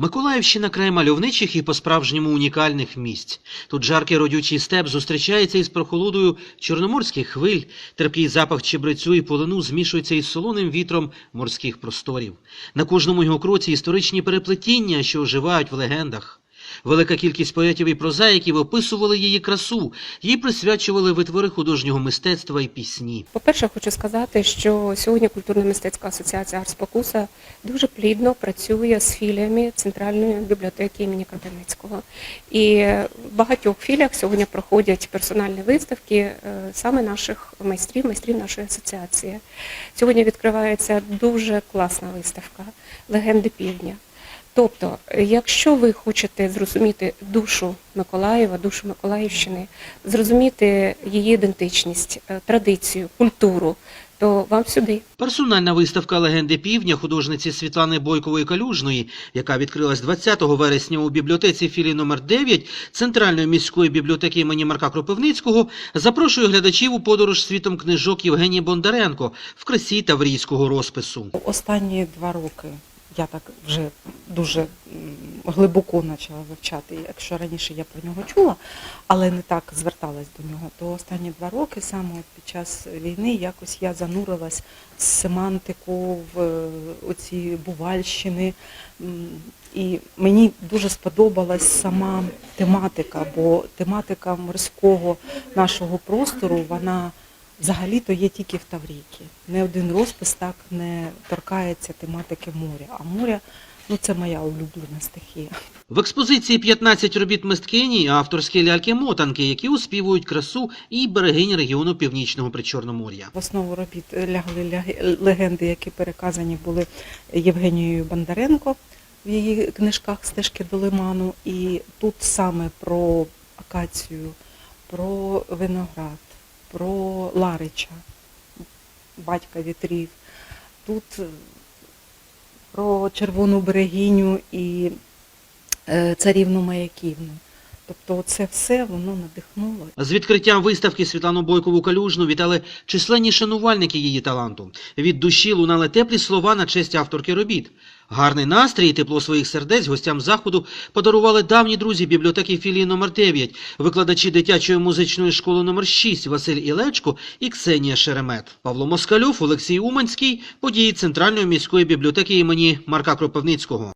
Миколаївщина край мальовничих і по-справжньому унікальних місць. Тут жаркий родючий степ зустрічається із прохолодою чорноморських хвиль, терпкий запах чебрецю і полину змішується із солоним вітром морських просторів. На кожному його кроці історичні переплетіння, що оживають в легендах. Велика кількість поетів і прозаїків описували її красу, їй присвячували витвори художнього мистецтва і пісні. По-перше, хочу сказати, що сьогодні культурно-мистецька асоціація Арспокуса дуже плідно працює з філіями Центральної бібліотеки імені Кропивницького. І в багатьох філіях сьогодні проходять персональні виставки е, саме наших майстрів, майстрів нашої асоціації. Сьогодні відкривається дуже класна виставка Легенди півдня. Тобто, якщо ви хочете зрозуміти душу Миколаєва, душу Миколаївщини, зрозуміти її ідентичність, е, традицію, культуру, то вам сюди. Персональна виставка легенди півдня художниці Світлани Бойкової Калюжної, яка відкрилась 20 вересня у бібліотеці філії номер 9 Центральної міської бібліотеки імені Марка Кропивницького, запрошує глядачів у подорож світом книжок Євгенії Бондаренко в красі таврійського розпису. Останні два роки я так вже дуже глибоко почала вивчати. Якщо раніше я про нього чула, але не так зверталась до нього, то останні два роки саме під час війни якось я занурилась в семантику, в е, оці бувальщини. І мені дуже сподобалась сама тематика, бо тематика морського нашого простору, вона взагалі-то є тільки в Таврійці. Не один розпис так не торкається тематики моря. А море ну це моя улюблена стихія. В експозиції 15 робіт мисткині, авторські ляльки-мотанки, які успівують красу і берегині регіону Північного Причорномор'я. В основу робіт лягли легенди, які переказані були Євгенією Бондаренко в її книжках Стежки до лиману. І тут саме про акацію, про виноград, про Ларича, батька вітрів. Тут е, про червону берегиню і е, царівну маяківну. Тобто це все воно надихнуло З відкриттям виставки Світлану Бойкову Калюжну вітали численні шанувальники її таланту. Від душі лунали теплі слова на честь авторки робіт. Гарний настрій і тепло своїх сердець гостям заходу подарували давні друзі бібліотеки філії номер 9 викладачі дитячої музичної школи номер 6 Василь Ілечко і Ксенія Шеремет. Павло Москальов, Олексій Уманський, події Центральної міської бібліотеки імені Марка Кропивницького.